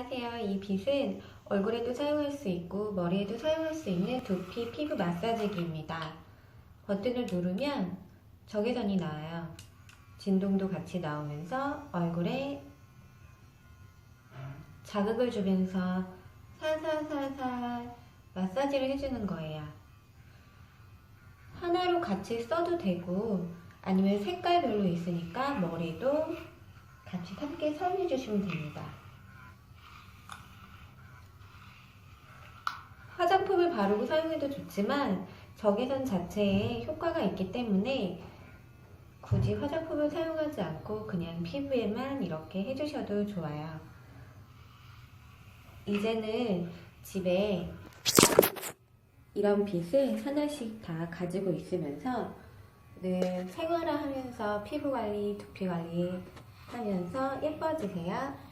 안녕하세요. 이 빗은 얼굴에도 사용할 수 있고 머리에도 사용할 수 있는 두피 피부 마사지기입니다. 버튼을 누르면 적외선이 나와요. 진동도 같이 나오면서 얼굴에 자극을 주면서 살살살살 마사지를 해주는 거예요. 하나로 같이 써도 되고 아니면 색깔별로 있으니까 머리도 같이 함께 사용해 주시면 됩니다. 화장품을 바르고 사용해도 좋지만 적외선 자체에 효과가 있기 때문에 굳이 화장품을 사용하지 않고 그냥 피부에만 이렇게 해주셔도 좋아요. 이제는 집에 이런 빗을 하나씩 다 가지고 있으면서 늘 생활을 하면서 피부 관리, 두피 관리 하면서 예뻐지세요.